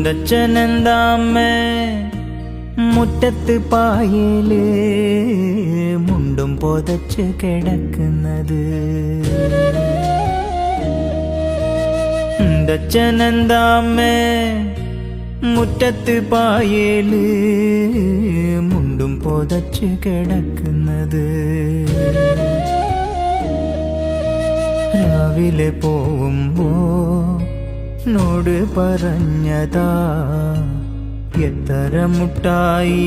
എന്തച്ഛനെന്താമ്മേ മുറ്റത്ത് പായൽ മുണ്ടും പൊതച്ച് കിടക്കുന്നത്. എന്തച്ഛനെന്താമ്മേ മുറ്റത്ത് പായൽ മുണ്ടും പൊതച്ച് കിടക്കുന്നത്. രാവിലെ പോവുമ്പോ നോട് പറഞ്ഞതാ. എത്ര മുട്ടായി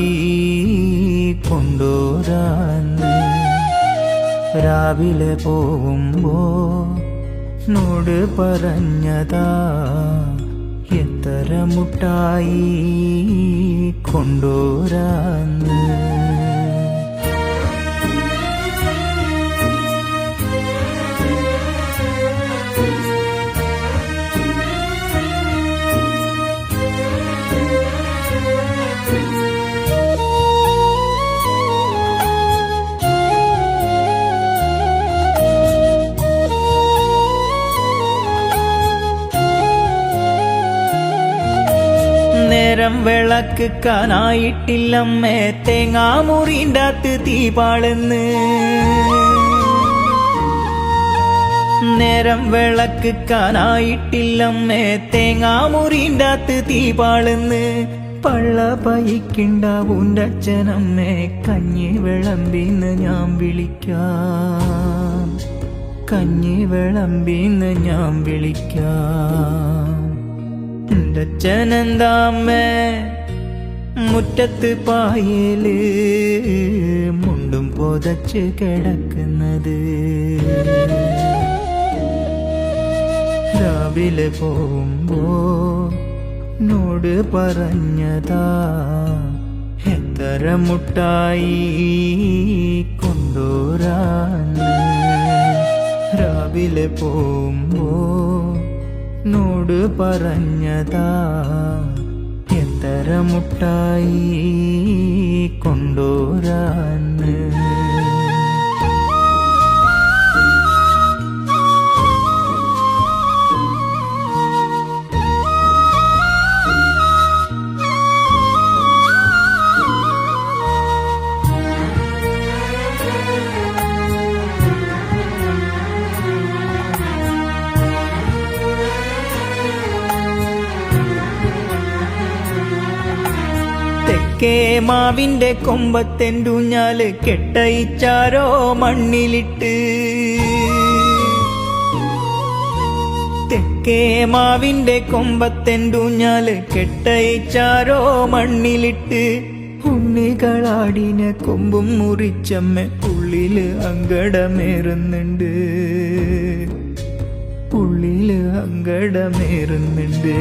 കൊണ്ടോരാൻ. രാവിലെ പോകുമ്പോ നോട് പറഞ്ഞതാ. എത്ര മുട്ടായി കൊണ്ടോരാന്ന് നേരം വിളക്ക് കാനായിട്ടില്ലമ്മേ. തേങ്ങാമുറിന്റെത്ത് തീപാളെന്ന് നേരം വിളക്ക് കാനായിട്ടില്ലമ്മേ. തേങ്ങാമുറിന്റെത്ത് തീപാളെന്ന് പള്ള പയിക്കുണ്ടാവൂന്റെ അച്ഛനമ്മേ കഞ്ഞി വിളമ്പിന്ന് ഞാൻ വിളിക്കാം. കഞ്ഞി വിളമ്പിന്ന് ഞാൻ വിളിക്കാം. അച്ഛനെന്താമ്മേ മുറ്റത്ത് പായൽ മുണ്ടും പൊതച്ച് കിടക്കുന്നത്. രാവിലെ പോകുമ്പോ നോട് പറഞ്ഞതാ എത്ര മുട്ടായി കൊണ്ടോരാന്ന് രാവിലെ പോകുമ്പോ നോട് പറഞ്ഞതാ എത്ര മുട്ടായി കൊണ്ടോരാന്ന് തെക്കേ മാവിന്റെ കൊമ്പത്തെന്റൂഞ്ഞാൽ കെട്ടയിച്ചാരോ മണ്ണിലിട്ട്. തെക്കേ മാവിന്റെ കൊമ്പത്തെന്റൂഞ്ഞാൽ കെട്ടയിച്ചാരോ മണ്ണിലിട്ട്. ഉണ്ണികളാടിനെ കൊമ്പും മുറിച്ചമ്മ ഉള്ളിൽ അങ്കടമേറുന്നുണ്ട് ഉള്ളിൽ അങ്കടമേറുന്നുണ്ട്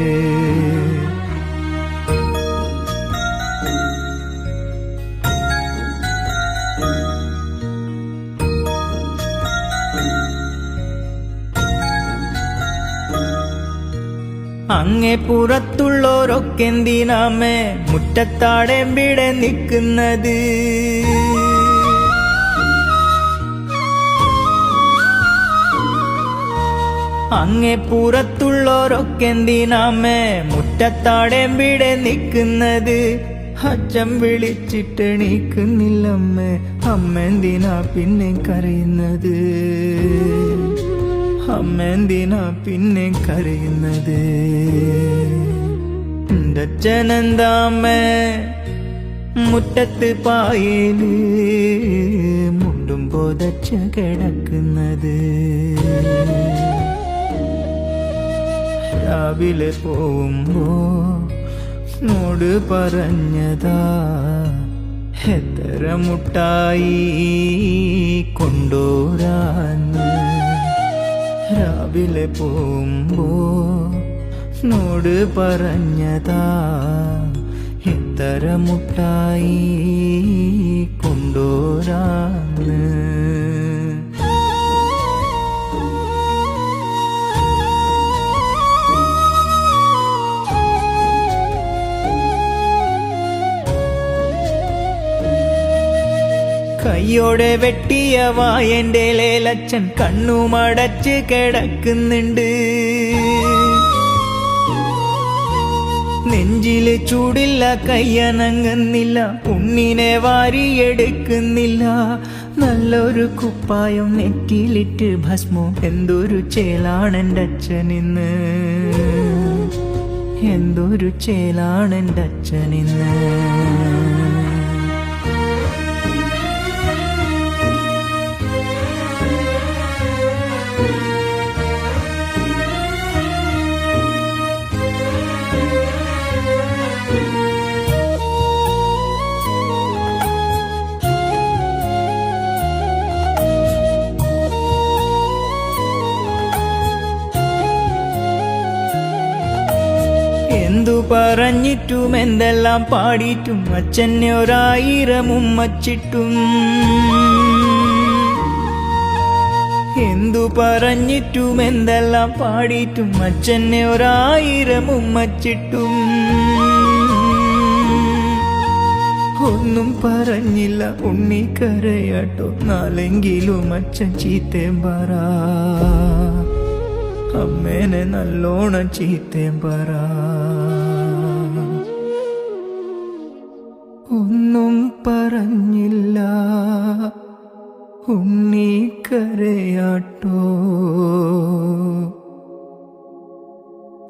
അങ്ങേ എന്തിനാമേ മുറ്റത്താടെമ്പിടെ നിൽക്കുന്നത്? അങ്ങേ എന്തിനാമേ മുറ്റത്താടെമ്പിടെ നിൽക്കുന്നത്? അച്ഛൻ വിളിച്ചിട്ട് നീക്കുന്നില്ലമ്മേ അമ്മ എന്തിനാ പിന്നെ കരയുന്നത്? അമ്മ എന്തിനാ പിന്നെ കരയുന്നത്? അച്ഛനെന്താമ്മേ? മുറ്റത്ത് പായൽ മുണ്ടും പോതച്ച കിടക്കുന്നത്. രാവിലെ പോകുമ്പോ നോട് പറഞ്ഞതാ എത്ര മുട്ടായി കൊണ്ടോരാന്ന് രാവിലെ പോകുമ്പോ നോട് പറഞ്ഞതാ എത്ര മുട്ടായി കൊണ്ടോരാന്ന്. കയ്യോടെ വെട്ടിയ വായന്റെ ലേലച്ചൻ കണ്ണുമടച്ച് കിടക്കുന്നുണ്ട്. നെഞ്ചിൽ ചൂടില്ല കയ്യനങ്ങുന്നില്ല ഉണ്ണിനെ വാരിയെടുക്കുന്നില്ല. നല്ലൊരു കുപ്പായം നെറ്റിയിലിട്ട് ഭസ്മോ എന്തൊരു ചേലാണെന്റെ അച്ഛനിന്ന് എന്തൊരു ചേലാണെന്റെ അച്ഛനിന്ന് എന്തു പറഞ്ഞിട്ടും എന്തെല്ലാം പാടിയിട്ടും അച്ഛനെ ഒരായിരം ഉമ്മച്ചിട്ടും എന്തു പറഞ്ഞിട്ടും എന്തെല്ലാം പാടിയിട്ടും അച്ഛനെ ഒരായിരം ഉമ്മച്ചിട്ടും ഒന്നും പറഞ്ഞില്ല ഉണ്ണി കരയാട്ടോ നാലെങ്കിലും അച്ഛൻ ചീത്തേം പറ. അമ്മേനെ നല്ലോണം ചീത്തേം പറ. പറഞ്ഞില്ല. ഉണ്ണിക്കരയാട്ടോ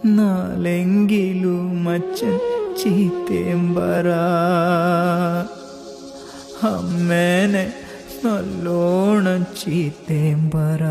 നാലെങ്കിലും അച്ഛൻ ചീത്തേം പറ. അമ്മേനെ നല്ലോണം ചീത്തേം പറ.